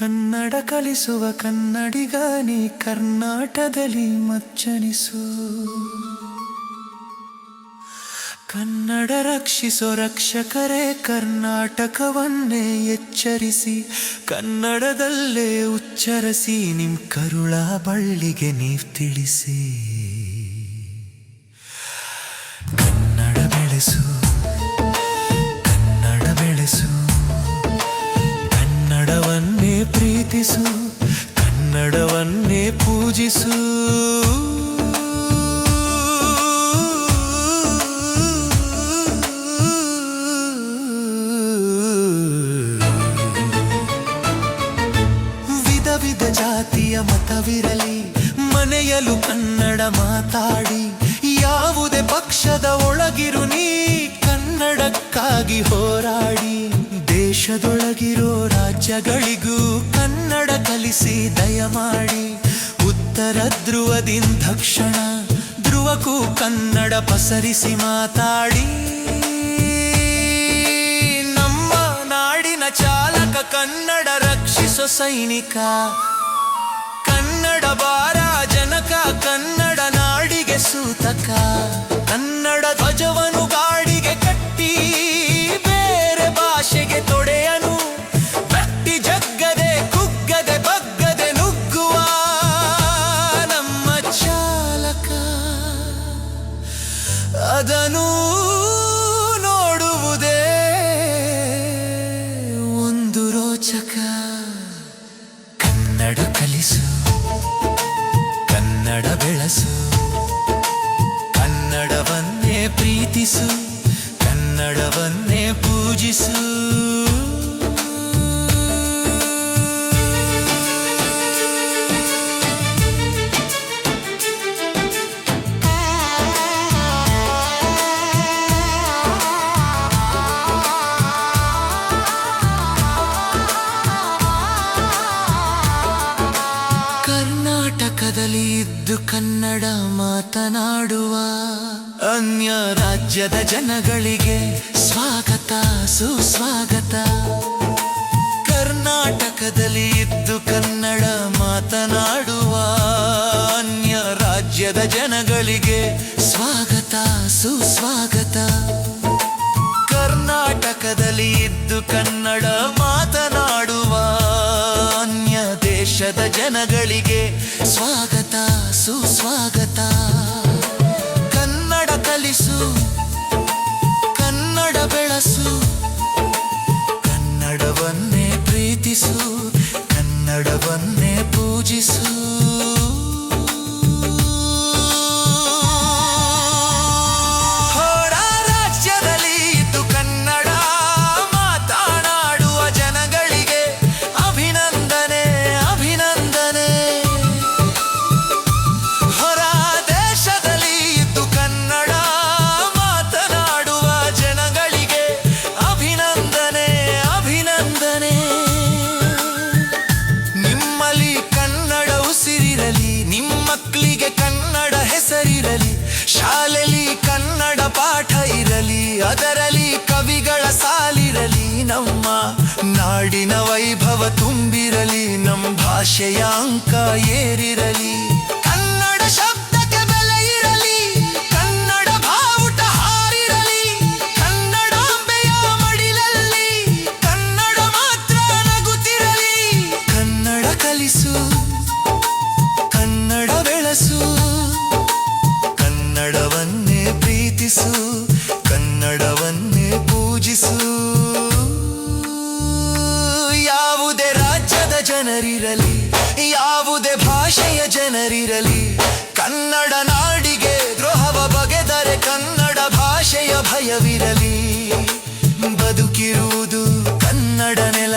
ಕನ್ನಡ ಕಲಿಸುವ ಕನ್ನಡಿಗ ನೀ ಕರ್ನಾಟದಲ್ಲಿ ಮಚ್ಚನಿಸು ಕನ್ನಡ ರಕ್ಷಿಸೋ ರಕ್ಷಕರೇ, ಕರ್ನಾಟಕವನ್ನೇ ಎಚ್ಚರಿಸಿ. ಕನ್ನಡದಲ್ಲೇ ಉಚ್ಚರಿಸಿ, ನಿಮ್ ಕರುಳ ಬಳ್ಳಿಗೆ ನೀವ್ ತಿಳಿಸಿ. ಕನ್ನಡ ಬೆಳೆಸು. ಪ್ರೀತಿಸು, ಕನ್ನಡವನ್ನೇ ಪೂಜಿಸು. ವಿಧ ವಿಧ ಜಾತಿಯ ಮತವಿರಲಿ ಮನೆಯಲು ಕನ್ನಡ ಮಾತಾಡಿ. ಯಾವುದೇ ಪಕ್ಷದ ಒಳಗಿರು ನೀ ಕನ್ನಡಕ್ಕಾಗಿ ಹೋರಾಡಿ. ದೇಶದೊಳಗಿರೋ ರಾಜ್ಯಗಳಿಗೂ ಕನ್ನಡ ಕಲಿಸಿ ದಯಮಾಡಿ ಉತ್ತರ ಧ್ರುವದಿಂದ ದಕ್ಷಿಣ ಧ್ರುವಕ್ಕೂ ಕನ್ನಡ ಪಸರಿಸಿ ಮಾತಾಡಿ. ನಮ್ಮ ನಾಡಿನ ಚಾಲಕ ಕನ್ನಡ ರಕ್ಷಿಸೋ ಸೈನಿಕ. ಕನ್ನಡ ಬಾರ ಜನಕ ಕನ್ನಡ ನಾಡಿಗೆ ಸೂತಕ. ಕನ್ನಡ ಅದನ್ನು ನೋಡುವುದೇ ಒಂದು ರೋಚಕ. ಕನ್ನಡ ಕಲಿಸು ಕನ್ನಡ ಬೆಳೆಸು ಕನ್ನಡವನ್ನೇ ಪ್ರೀತಿಸು ಕನ್ನಡವನ್ನೇ ಪೂಜಿಸು. ಕನ್ನಡ ಮಾತನಾಡುವ. ಅನ್ಯ ರಾಜ್ಯದ ಜನಗಳಿಗೆ ಸ್ವಾಗತ, ಸುಸ್ವಾಗತ. ಕರ್ನಾಟಕದಲ್ಲಿ ಇದ್ದು ಕನ್ನಡ ಮಾತನಾಡುವ. ಅನ್ಯ ರಾಜ್ಯದ ಜನಗಳಿಗೆ ಸ್ವಾಗತ, ಸುಸ್ವಾಗತ. ಕರ್ನಾಟಕದಲ್ಲಿ ಇದ್ದು ಕನ್ನಡ ಮಾತನಾಡುವ. ಅನ್ಯ ದೇಶದ ಜನಗಳಿಗೆ ಸ್ವಾಗತ. ಸುಸ್ವಾಗತ ಕನ್ನಡ ಕಲಿಸು ಕನ್ನಡ ಬೆಳಸು. ಕನ್ನಡವನ್ನೇ ಪ್ರೀತಿಸು ಕನ್ನಡವನ್ನೇ ಪೂಜಿಸು. ಇರಲಿ ಅದರಲ್ಲಿ ಕವಿಗಳ ಸಾಲಿರಲಿ. ನಮ್ಮ ನಾಡಿನ ವೈಭವ ತುಂಬಿರಲಿ ನಮ್ಮ ಭಾಷೆಯ ಅಂಕ ಏರಿರಲಿ. ಜನರಿರಲಿ, ಯಾವುದೇ ಭಾಷೆಯ ಜನರಿರಲಿ. ಕನ್ನಡ ನಾಡಿಗೆ ದ್ರೋಹವ ಬಗೆದರೆ ಕನ್ನಡ ಭಾಷೆಯ ಭಯವಿರಲಿ. ಬದುಕಿರುವುದು ಕನ್ನಡ ನೆಲ,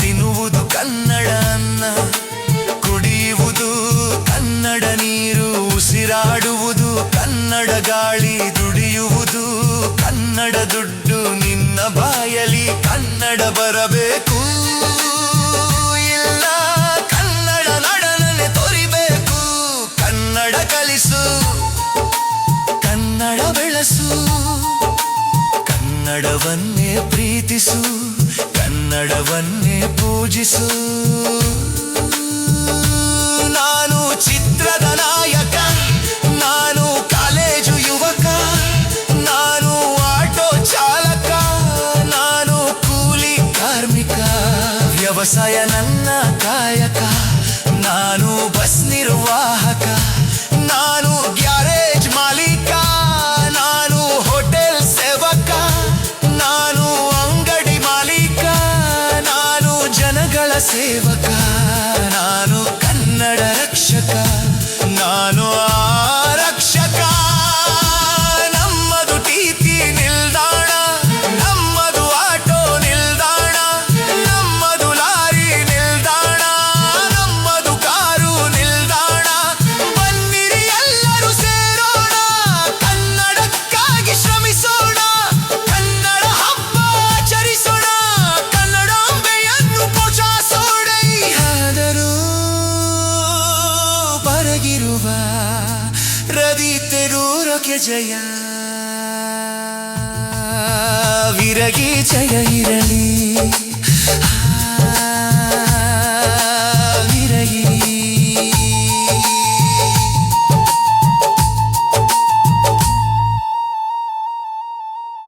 ತಿನ್ನುವುದು ಕನ್ನಡ ಅನ್ನ. ಕುಡಿಯುವುದು ಕನ್ನಡ ನೀರು, ಉಸಿರಾಡುವುದು ಕನ್ನಡ ಗಾಳಿ, ದುಡಿಯುವುದು ಕನ್ನಡ ದುಡ್ಡು. ನಿನ್ನ ಬಾಯಲಿ ಕನ್ನಡ ಬರಬೇಕು. ಕಲಿಸು. ಕನ್ನಡ ಬೆಳೆಸು. ಕನ್ನಡವನ್ನೇ ಪ್ರೀತಿಸು. ಕನ್ನಡವನ್ನೇ ಪೂಜಿಸು. ನಾನು ಚಿತ್ರದ ನಾಯಕ. ನಾನು ಕಾಲೇಜು ಯುವಕ. ನಾನು ಆಟೋ ಚಾಲಕ. ನಾನು ಕೂಲಿ ಕಾರ್ಮಿಕ. ವ್ಯವಸಾಯ ನನ್ನ ಕಾಯಕ. ನಾನು ಬಸ್ ನಿರ್ವಾಹಕ. ನಾನು ಗ್ಯಾರೇಜ್ ಮಾಲೀಕ ನಾನು ಹೋಟೆಲ್ ಸೇವಕ ನಾನು ಅಂಗಡಿ ಮಾಲೀಕ ನಾನು ಜನಗಳ ಸೇವಕ. nuova, radite loro che jaya. Viragi jaya irali.